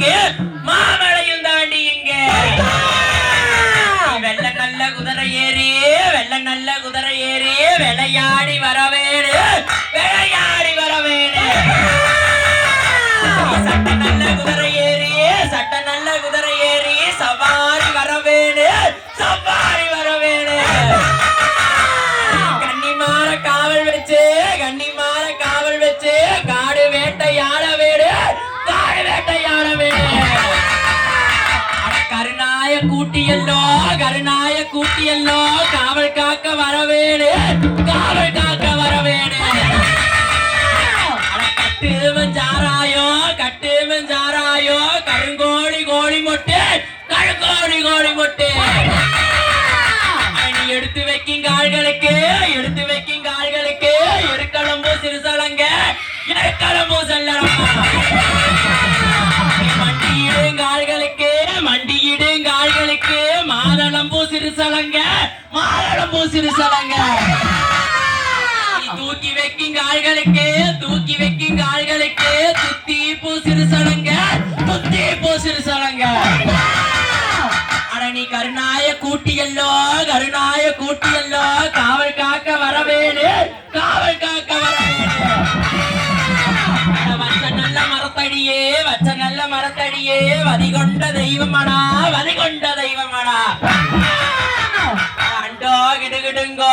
இங்கு மாமலையும் தாண்டி இங்கு. வெள்ள நல்ல குதிரை ஏறி வெள்ள நல்ல குதிரை ஏறி விளையாடி வரவேறு. கருணாய கூட்டியல்லோ கருணாய கூட்டியல்லோ காவல் காக்க வரவேடு காவல் காக்க வரவேடு அட கட்டுவன் சாராயோ கட்டுவன் சாராயோ கருங்கோழி கோழி மொட்டு கருங்கோழி கோழி மொட்டு நீ எடுத்து வைக்கும் கால்களுக்கு எடுத்து வைக்கும் கால்களுக்கு எருக்களம்பு சிறுசலங்க எருக்களம்பு செல்லறமா மண்டியிடும் கால்களுக்கு மண்டியிடும் சிறுசலங்க நீ தூக்கி வைக்கும் கால்களுக்கு தூக்கி வைக்கும் கால்களுக்கு துத்தி பூ சிறுசலங்க துத்தி பூ சிறுசலங்க அட நீ கருணாய கூட்டியல்லோ கருணாய கூட்டியல்லோ காவல் காக்க வரவேடு காவல் காக்க வரவேடு அட வச்ச நல்ல மரத்தடியே வச்ச நல்ல மரத்தடியே வதிகொண்ட கிடுகிடுங்கோ